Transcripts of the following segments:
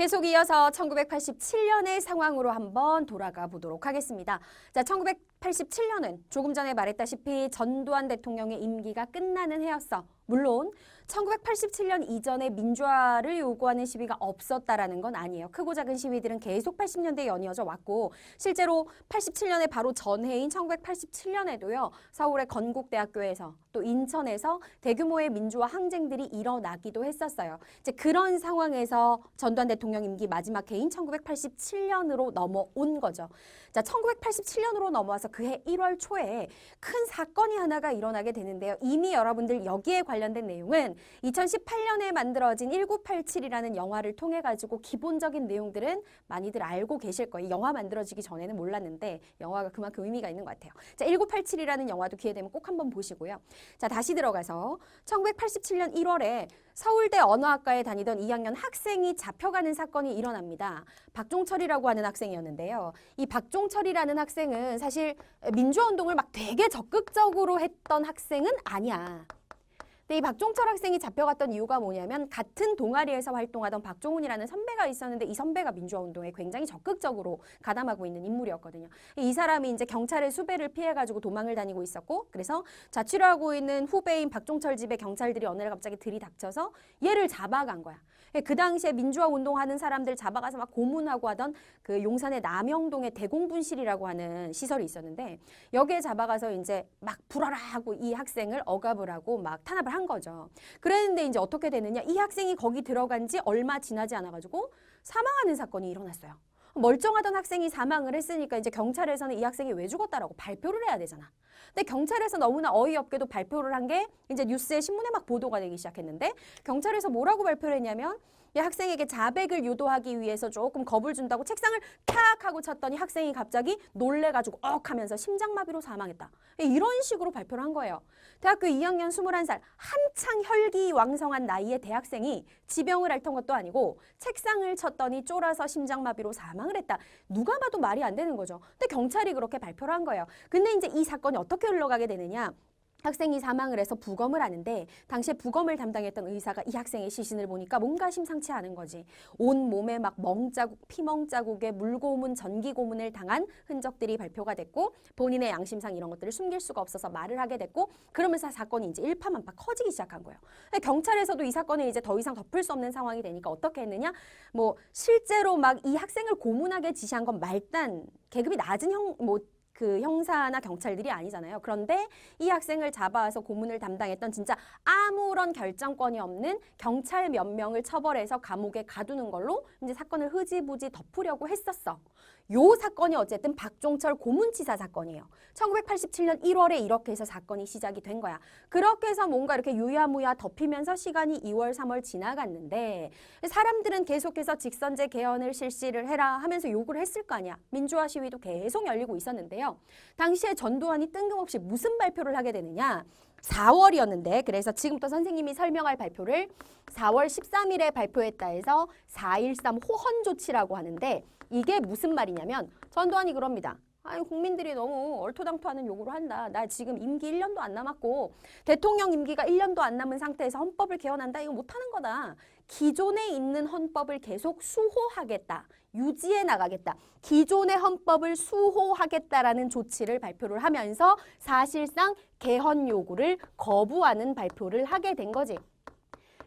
계속 이어서 1987년의 상황으로 한번 돌아가 보도록 하겠습니다. 자, 1987년은 조금 전에 말했다시피 전두환 대통령의 임기가 끝나는 해였어. 물론 1987년 이전에 민주화를 요구하는 시위가 없었다라는 건 아니에요. 크고 작은 시위들은 계속 80년대에 연이어져 왔고 실제로 87년에 바로 전해인 1987년에도요. 서울의 건국대학교에서 또 인천에서 대규모의 민주화 항쟁들이 일어나기도 했었어요. 이제 그런 상황에서 전두환 대통령 임기 마지막 해인 1987년으로 넘어온 거죠. 자, 1987년으로 넘어와서 그해 1월 초에 큰 사건이 하나가 일어나게 되는데요. 이미 여러분들 여기에 관련된 내용은 2018년에 만들어진 1987이라는 영화를 통해 가지고 기본적인 내용들은 많이들 알고 계실 거예요. 영화 만들어지기 전에는 몰랐는데 영화가 그만큼 의미가 있는 것 같아요. 자, 1987이라는 영화도 기회 되면 꼭 한번 보시고요. 자, 다시 들어가서 1987년 1월에 서울대 언어학과에 다니던 2학년 학생이 잡혀가는 사건이 일어납니다. 박종철이라고 하는 학생이었는데요. 이 박종철이라는 학생은 사실 민주화 운동을 막 되게 적극적으로 했던 학생은 아니야. 근데 이 박종철 학생이 잡혀갔던 이유가 뭐냐면 같은 동아리에서 활동하던 박종훈이라는 선배가 있었는데 이 선배가 민주화 운동에 굉장히 적극적으로 가담하고 있는 인물이었거든요. 이 사람이 이제 경찰의 수배를 피해가지고 도망을 다니고 있었고 그래서 자취를 하고 있는 후배인 박종철 집에 경찰들이 어느 날 갑자기 들이닥쳐서 얘를 잡아간 거야. 그 당시에 민주화 운동하는 사람들 잡아가서 막 고문하고 하던 그 용산의 남영동의 대공분실이라고 하는 시설이 있었는데 여기에 잡아가서 이제 막 불어라 하고 이 학생을 억압을 하고 막 탄압을 한 거죠. 그랬는데 이제 어떻게 되느냐? 이 학생이 거기 들어간 지 얼마 지나지 않아가지고 사망하는 사건이 일어났어요. 멀쩡하던 학생이 사망을 했으니까 이제 경찰에서는 이 학생이 왜 죽었다라고 발표를 해야 되잖아. 근데 경찰에서 너무나 어이없게도 발표를 한 게 이제 뉴스에 신문에 막 보도가 되기 시작했는데 경찰에서 뭐라고 발표를 했냐면 이 학생에게 자백을 유도하기 위해서 조금 겁을 준다고 책상을 탁 하고 쳤더니 학생이 갑자기 놀래가지고 억 하면서 심장마비로 사망했다. 이런 식으로 발표를 한 거예요. 대학교 2학년 21살 한창 혈기 왕성한 나이의 대학생이 지병을 앓던 것도 아니고 책상을 쳤더니 쫄아서 심장마비로 사망을 했다. 누가 봐도 말이 안 되는 거죠. 근데 경찰이 그렇게 발표를 한 거예요. 근데 이제 이 사건이 어떻게 흘러가게 되느냐? 학생이 사망을 해서 부검을 하는데 당시에 부검을 담당했던 의사가 이 학생의 시신을 보니까 뭔가 심상치 않은 거지. 온 몸에 막 멍자국, 피멍자국에 물고문, 전기고문을 당한 흔적들이 발표가 됐고 본인의 양심상 이런 것들을 숨길 수가 없어서 말을 하게 됐고 그러면서 사건이 이제 일파만파 커지기 시작한 거예요. 경찰에서도 이 사건을 이제 더 이상 덮을 수 없는 상황이 되니까 어떻게 했느냐? 뭐 실제로 막 이 학생을 고문하게 지시한 건 말단 계급이 낮은 형, 뭐 그 형사나 경찰들이 아니잖아요. 그런데 이 학생을 잡아서 고문을 담당했던 진짜 아무런 결정권이 없는 경찰 몇 명을 처벌해서 감옥에 가두는 걸로 이제 사건을 흐지부지 덮으려고 했었어. 요 사건이 어쨌든 박종철 고문치사 사건이에요. 1987년 1월에 이렇게 해서 사건이 시작이 된 거야. 그렇게 해서 뭔가 이렇게 유야무야 덮이면서 시간이 2월, 3월 지나갔는데 사람들은 계속해서 직선제 개헌을 실시를 해라 하면서 요구를 했을 거 아니야. 민주화 시위도 계속 열리고 있었는데요. 당시에 전두환이 뜬금없이 무슨 발표를 하게 되느냐? 4월이었는데 그래서 지금부터 선생님이 설명할 발표를 4월 13일에 발표했다 해서 4.13 호헌 조치라고 하는데 이게 무슨 말이냐면 전두환이 그럽니다. 아니 국민들이 너무 얼토당토하는 요구를 한다. 나 지금 임기 1년도 안 남았고 대통령 임기가 1년도 안 남은 상태에서 헌법을 개헌한다. 이거 못하는 거다. 기존에 있는 헌법을 계속 수호하겠다. 유지해 나가겠다. 기존의 헌법을 수호하겠다라는 조치를 발표를 하면서 사실상 개헌 요구를 거부하는 발표를 하게 된 거지.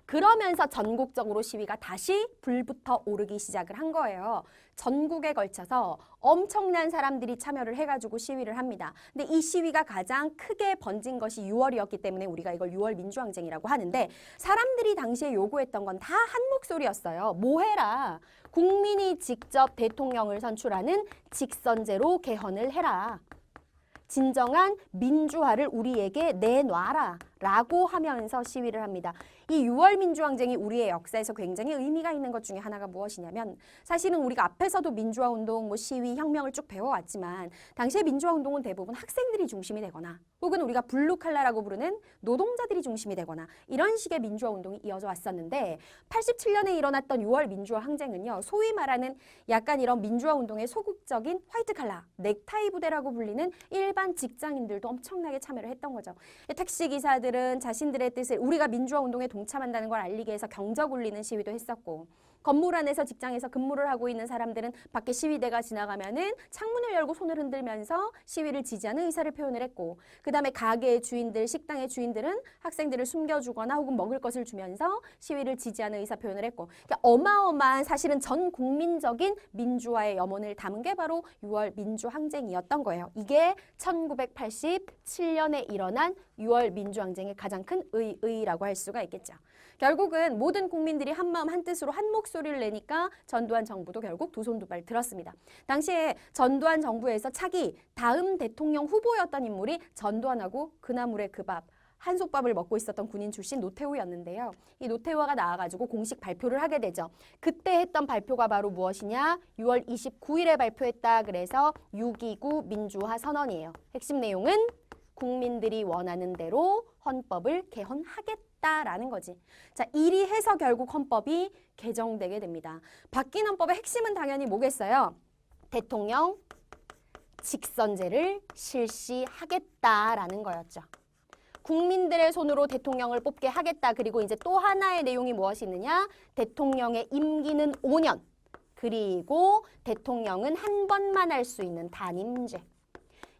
그러면서 전국적으로 시위가 다시 불붙어 오르기 시작을 한 거예요. 전국에 걸쳐서 엄청난 사람들이 참여를 해가지고 시위를 합니다. 근데 이 시위가 가장 크게 번진 것이 6월이었기 때문에 우리가 이걸 6월 민주항쟁이라고 하는데 사람들이 당시에 요구했던 건 다 한 목소리였어요. 뭐 해라. 국민이 직접 대통령을 선출하는 직선제로 개헌을 해라. 진정한 민주화를 우리에게 내놔라 라고 하면서 시위를 합니다. 이 6월 민주항쟁이 우리의 역사에서 굉장히 의미가 있는 것 중에 하나가 무엇이냐면 사실은 우리가 앞에서도 민주화 운동, 뭐 시위, 혁명을 쭉 배워왔지만 당시에 민주화 운동은 대부분 학생들이 중심이 되거나 혹은 우리가 블루칼라라고 부르는 노동자들이 중심이 되거나 이런 식의 민주화 운동이 이어져 왔었는데 87년에 일어났던 6월 민주화 항쟁은요. 소위 말하는 약간 이런 민주화 운동의 소극적인 화이트 칼라, 넥타이 부대라고 불리는 일반 직장인들도 엄청나게 참여를 했던 거죠. 택시 기사들 은 자신들의 뜻을 우리가 민주화 운동에 동참한다는 걸 알리기 위해서 경적 울리는 시위도 했었고 건물 안에서 직장에서 근무를 하고 있는 사람들은 밖에 시위대가 지나가면은 창문을 열고 손을 흔들면서 시위를 지지하는 의사를 표현을 했고 그다음에 가게의 주인들, 식당의 주인들은 학생들을 숨겨주거나 혹은 먹을 것을 주면서 시위를 지지하는 의사 표현을 했고 그러니까 어마어마한 사실은 전 국민적인 민주화의 염원을 담은 게 바로 6월 민주항쟁이었던 거예요. 이게 1987년에 일어난 6월 민주항쟁의 가장 큰 의의라고 할 수가 있겠죠. 결국은 모든 국민들이 한마음 한뜻으로 한목 소리를 내니까 전두환 정부도 결국 두 손 두 발 들었습니다. 당시에 전두환 정부에서 차기 다음 대통령 후보였던 인물이 전두환하고 그나물의 그 밥, 한솥밥을 먹고 있었던 군인 출신 노태우였는데요. 이 노태우가 나와가지고 공식 발표를 하게 되죠. 그때 했던 발표가 바로 무엇이냐? 6월 29일에 발표했다. 그래서 6.29 민주화 선언이에요. 핵심 내용은 국민들이 원하는 대로 헌법을 개헌하겠 다라는 거지. 자, 이리 해서 결국 헌법이 개정되게 됩니다. 바뀐 헌법의 핵심은 당연히 뭐겠어요? 대통령 직선제를 실시하겠다라는 거였죠. 국민들의 손으로 대통령을 뽑게 하겠다. 그리고 이제 또 하나의 내용이 무엇이 있느냐? 대통령의 임기는 5년. 그리고 대통령은 한 번만 할 수 있는 단임제.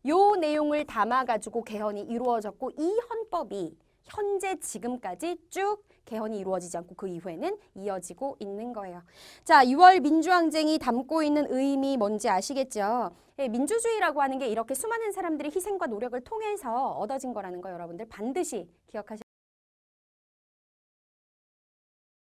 요 내용을 담아가지고 개헌이 이루어졌고 이 헌법이 현재 지금까지 쭉 개헌이 이루어지지 않고 그 이후에는 이어지고 있는 거예요. 자, 6월 민주항쟁이 담고 있는 의미 뭔지 아시겠죠? 예, 민주주의라고 하는 게 이렇게 수많은 사람들의 희생과 노력을 통해서 얻어진 거라는 거 여러분들 반드시 기억하셔야